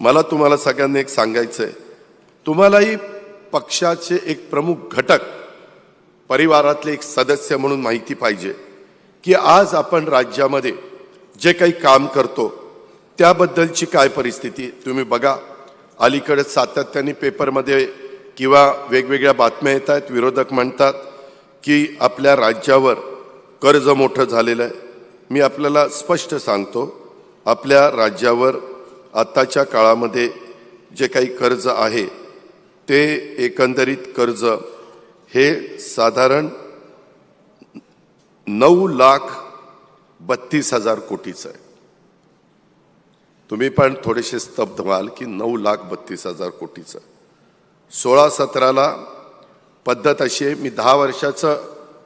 मला तुम्हाला सगळ्यांना एक सांगायचं आहे तुम्हालाही पक्षाचे एक प्रमुख घटक परिवारातले एक सदस्य म्हणून माहिती पाहिजे की आज आपण राज्यामध्ये जे काही काम करतो त्याबद्दलची काय परिस्थिती तुम्ही बघा. अलीकडे सातत्याने पेपरमध्ये किंवा वेगवेगळ्या बातम्या येत आहेत विरोधक म्हणतात की आपल्या राज्यावर कर्ज मोठं झालेलं आहे. मी आपल्याला स्पष्ट सांगतो आपल्या राज्यावर आत्ताच्या काळामध्ये जे काही कर्ज आहे ते एकंदरीत कर्ज हे साधारण नऊ लाख बत्तीस हजार कोटीचं आहे. तुम्ही पण थोडेसे स्तब्ध व्हाल की नऊ लाख बत्तीस हजार कोटीचं. सोळा सतराला पद्धत अशी आहे मी दहा वर्षाचं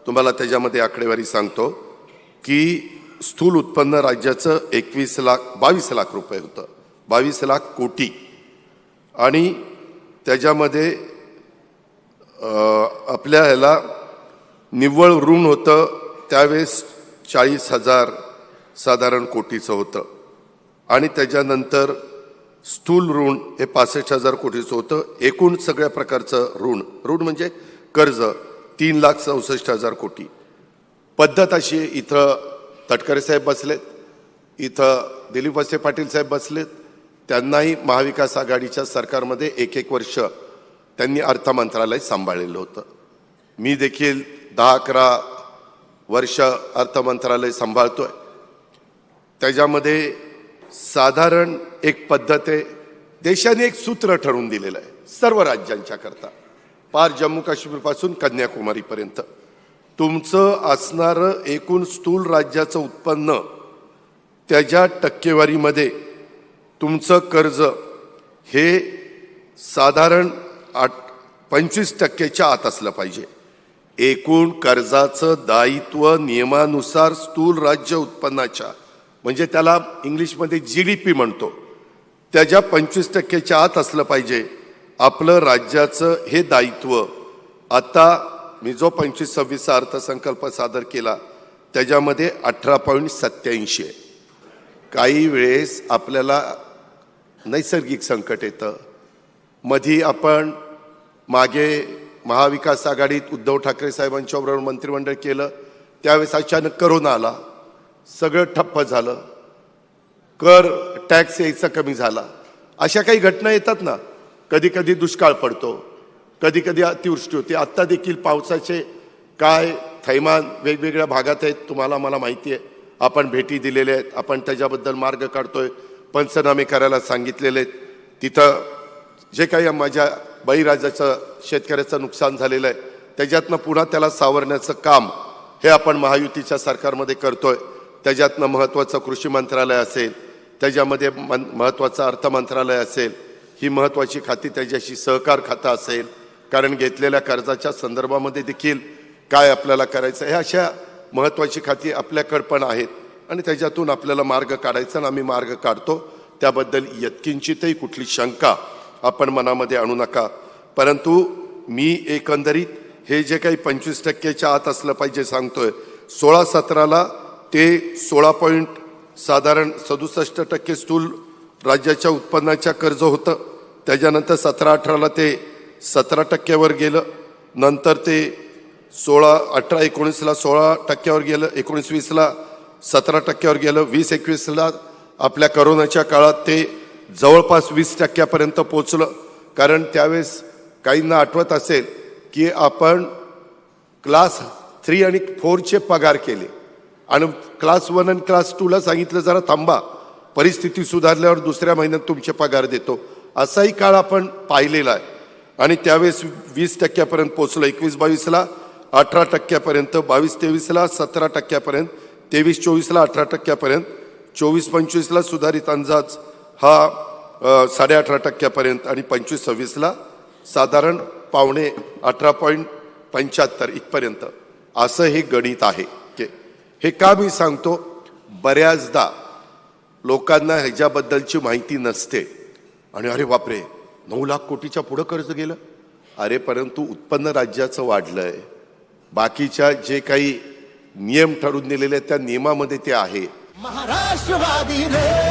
तुम्हाला त्याच्यामध्ये आकडेवारी सांगतो की स्थूल उत्पन्न राज्याचं एकवीस लाख बावीस लाख रुपये होतं. बावीस लाख कोटी. आणि त्याच्यामध्ये आपल्या ह्याला निव्वळ ऋण होतं त्यावेळेस चाळीस हजार साधारण कोटीचं होतं. आणि त्याच्यानंतर स्थूल ऋण हे पासष्ट हजार कोटीचं होतं एकूण सगळ्या प्रकारचं ऋण. ऋण म्हणजे कर्ज तीन लाख चौसष्ट हजार कोटी. पद्धत अशी इथं तटकरे साहेब बसलेत इथं दिलीप वसे पाटील साहेब बसलेत त्यांनाही महाविकास आघाडीच्या सरकारमध्ये एक एक वर्ष त्यांनी अर्थ मंत्रालय सांभाळलेलं होतं. मी देखील दहा अकरा वर्ष अर्थ मंत्रालय आहे त्याच्यामध्ये साधारण एक पद्धत आहे देशाने एक सूत्र ठरवून दिलेलं आहे सर्व राज्यांच्या करता. पार जम्मू काश्मीरपासून कन्याकुमारीपर्यंत. तुमचं असणारं एकूण स्थूल राज्याचं उत्पन्न त्याच्या टक्केवारीमध्ये तुमचं कर्ज हे साधारण आठ पंचवीस टक्क्याच्या आत असलं पाहिजे. एकूण कर्जाचं दायित्व नियमानुसार स्थूल राज्य उत्पन्नाच्या म्हणजे त्याला इंग्लिशमध्ये जी डी पी म्हणतो. त्याच्या पंचवीस टक्क्याच्या आत असलं पाहिजे. आपलं राज्याचं हे दायित्व. आता मी जो पंचवीस सव्वीसचा अर्थसंकल्प सादर केला त्याच्यामध्ये अठरा पॉईंट सत्याऐंशी आहे. काही वेळेस आपल्याला नैसर्गिक संकट येतं. मधी आपण मागे महाविकास आघाडीत उद्धव ठाकरे साहेबांच्या बरोबर मंत्रिमंडळ केलं त्यावेळेस अचानक करोना आला. सगळं ठप्प झालं. कर टॅक्स यायचा कमी झाला. अशा काही घटना येतात ना कधी कधी दुष्काळ पडतो कधी कधी अतिवृष्टी होते. आत्ता देखील पावसाचे काय थैमान वेगवेगळ्या भागात आहेत तुम्हाला मला माहिती आहे. आपण भेटी दिलेल्या आहेत आपण त्याच्याबद्दल मार्ग काढतोय. पंचनामे करायला सांगितलेले आहेत. तिथं जे काही माझ्या बळीराजाचं शेतकऱ्याचं नुकसान झालेलं आहे त्याच्यातनं पुन्हा त्याला सावरण्याचं काम हे आपण महायुतीच्या सरकारमध्ये करतोय. त्याच्यातनं महत्त्वाचं कृषी मंत्रालय असेल त्याच्यामध्ये मन महत्त्वाचं अर्थ मंत्रालय असेल ही महत्त्वाची खाती त्याच्याशी सहकार खातं असेल कारण घेतलेल्या कर्जाच्या संदर्भामध्ये देखील काय आपल्याला करायचं हे अशा महत्त्वाची खाती आपल्याकडं पण आहेत. आणि त्याच्यातून आपल्याला मार्ग काढायचा आणि आम्ही मार्ग काढतो. त्याबद्दल यत्किंचितही कुठली शंका आपण मनामध्ये आणू नका. परंतु मी एकंदरीत हे जे काही पंचवीस टक्क्याच्या आत असलं पाहिजे सांगतोय. सोळा सतराला ते सोळा पॉईंट साधारण सदुसष्ट टक्के स्थूल राज्याच्या उत्पन्नाच्या कर्ज होतं. त्याच्यानंतर सतरा अठराला ते सतरा टक्क्यावर गेलं. नंतर ते सोळा अठरा एकोणीसला सोळा टक्क्यावर गेलं. एकोणीस वीसला सतरा टक्क्यावर गेलं वीस एकवीसला आपल्या करोनाच्या काळात ते जवळपास वीस टक्क्यापर्यंत पोचलं कारण त्यावेळेस काहींना आठवत असेल की आपण क्लास थ्री आणि फोरचे पगार केले. आणि क्लास वन आणि क्लास टूला सांगितलं जरा थांबा परिस्थिती सुधारल्यावर दुसऱ्या महिन्यात तुमचे पगार देतो. असाही काळ आपण पाहिलेला आहे. आणि त्यावेळेस वीस टक्क्यापर्यंत पोचलं एकवीस बावीसला अठरा टक्क्यापर्यंत बावीस तेवीसला सतरा टक्क्यापर्यंत तेवीस चोवीसला अठरा टक्क्यापर्यंत चोवीस पंचवीसला सुधारित अंदाज हा साडे अठरा टक्क्यापर्यंत आणि पंचवीस सव्वीसला साधारण पावणे अठरा पॉईंट पंच्याहत्तर इथपर्यंत. असं हे गणित आहे. के हे का मी सांगतो? बऱ्याचदा लोकांना ह्याच्याबद्दलची माहिती नसते. आणि अरे बापरे नऊ लाख कोटीच्या पुढं कर्ज गेलं? अरे परंतु उत्पन्न राज्याचं वाढलं आहे बाकीच्या जे काही नियम ठरवून दिलेले त्या नियमामध्ये ते आहे. महाराष्ट्रवादी रे.